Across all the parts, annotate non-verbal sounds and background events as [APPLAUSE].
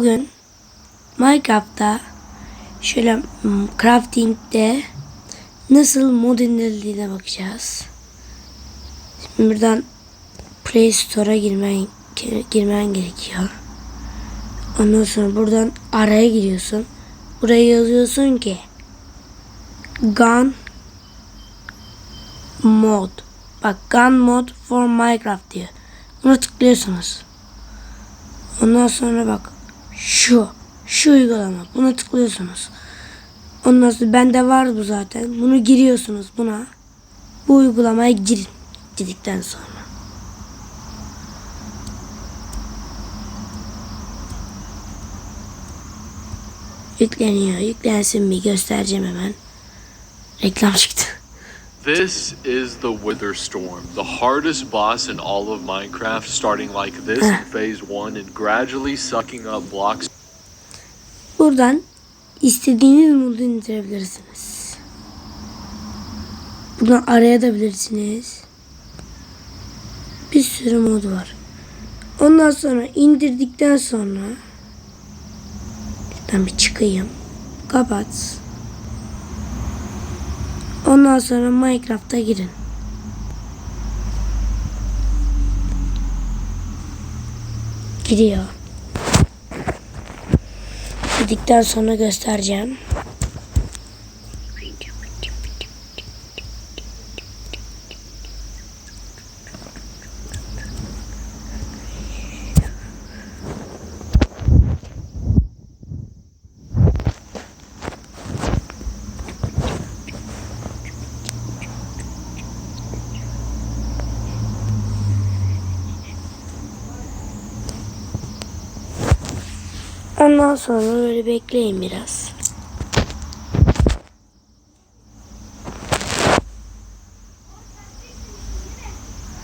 Bugün Minecraft'ta şöyle hmm, crafting'de nasıl mod indirildiğine bakacağız. Şimdi buradan Play Store'a girmen girmen gerekiyor. Ondan sonra buradan araya giriyorsun. Buraya yazıyorsun ki Gun Mod. Bak Gun Mod for Minecraft diyor. Buna tıklıyorsunuz. Ondan sonra bak şu şu uygulama buna tıklıyorsunuz. Ondan sonra bende var bu zaten. Bunu giriyorsunuz buna. Bu uygulamaya girin dedikten sonra. Yükleniyor. Yüklensin bir göstereceğim hemen. Reklam çıktı. This is the Wither Storm, the hardest boss in all of Minecraft, starting like this in [LAUGHS] phase one and gradually sucking up blocks Buradan istediğiniz modu indirebilirsiniz. Buradan arayabilirsiniz. Bir sürü mod var. Ondan sonra indirdikten sonra şuradan bir çıkayım. Kapat. Ondan sonra Minecraft'a girin. Giriyor. Dedikten sonra göstereceğim. Ondan sonra böyle bekleyin biraz.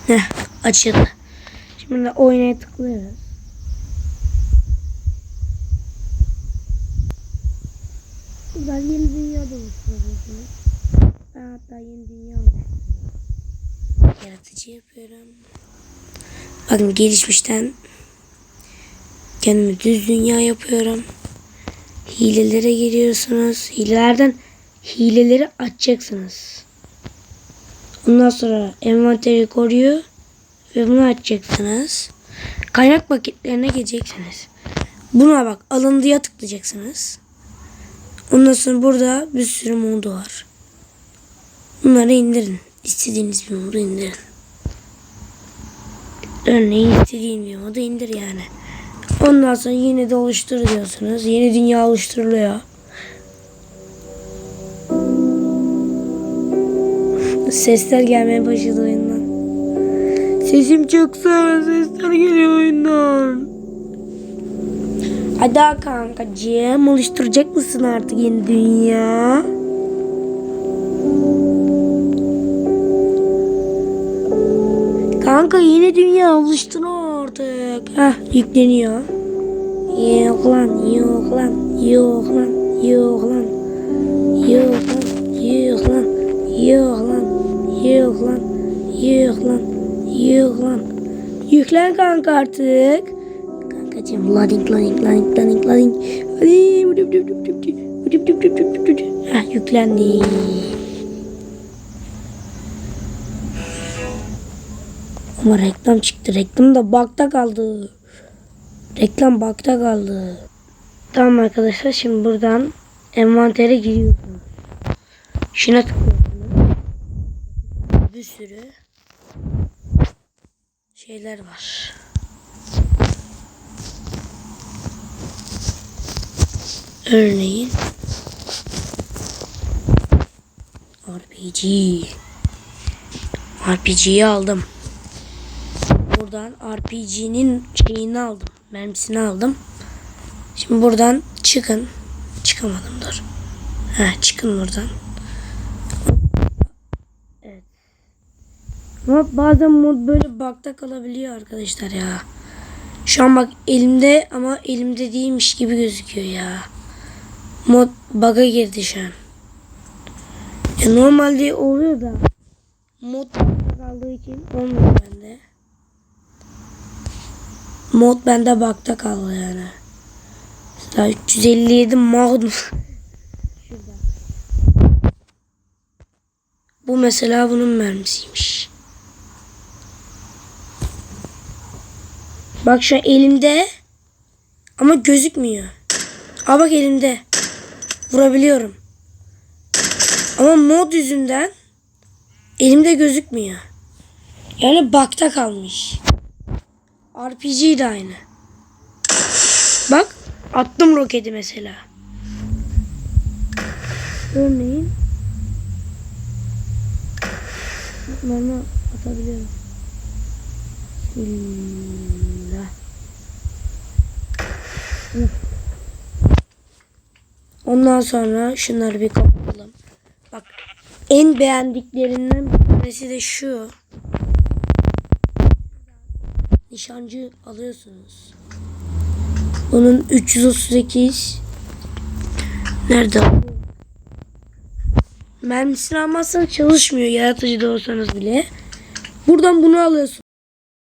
Heh, açıldı. Şimdi de oynaya tıklıyoruz. Buradan yeni dünya oluşturuyorsunuz. Ben hatta yeni dünya oluşturuyorum. Yaratıcı yapıyorum. Bakın gelişmişten Kendime düz dünya yapıyorum. Hilelere giriyorsunuz. Hilelerden hileleri açacaksınız. Ondan sonra envanteri koruyor ve bunu açacaksınız. Kaynak paketlerine geleceksiniz. Buna bak alındıya tıklayacaksınız. Ondan sonra burada bir sürü modu var. Bunları indirin. İstediğiniz bir modu indirin. Örneğin istediğin bir modu indir yani. Ondan sonra yine de oluştur diyorsunuz. Yeni dünya oluşturuluyor. Sesler gelmeye başladı oyundan. Sesim çok sağ sesler geliyor oyundan. Hadi kankacığım oluşturacak mısın artık yeni dünya? Kanka yeni dünya oluştun artık. Heh yükleniyor. İyi oğlan, iyi oğlan, iyi oğlan, iyi oğlan. İyi oğlan, iyi oğlan, iyi oğlan, iyi oğlan, iyi oğlan, iyi oğlan. Yüklen kanka artık. Kankacığım loading, loading, loading, loading, loading. Heh, yüklendi. Ama reklam çıktı. Reklam da bakta kaldı. Reklam bakta kaldı. Tamam arkadaşlar şimdi buradan envantere giriyorsunuz. Şuna tıklıyorsunuz. Bir sürü şeyler var. Örneğin RPG. RPG'yi aldım buradan RPG'nin şeyini aldım. Mermisini aldım. Şimdi buradan çıkın. Çıkamadım dur. Ha çıkın buradan. Evet. Ama bazen mod böyle bakta kalabiliyor arkadaşlar ya. Şu an bak elimde ama elimde değilmiş gibi gözüküyor ya. Mod bug'a girdi şu an. Ya normalde oluyor da mod kaldığı için olmuyor bende. Mod bende bakta kaldı yani. Hatta 357 Magnum. Şurada. Bu mesela bunun mermisiymiş. Bak şu elimde ama gözükmüyor. Aa bak elimde. Vurabiliyorum. Ama mod yüzünden elimde gözükmüyor. Yani bakta kalmış. RPG de aynı. Bak attım roketi mesela. Örneğin mermi atabiliyorum. Bismillah. Ondan sonra şunları bir kapatalım. Bak en beğendiklerinden bir tanesi de şu. Nişancı alıyorsunuz. Onun 338 nerede? Mermisini almazsanız çalışmıyor yaratıcı da olsanız bile. Buradan bunu alıyorsunuz.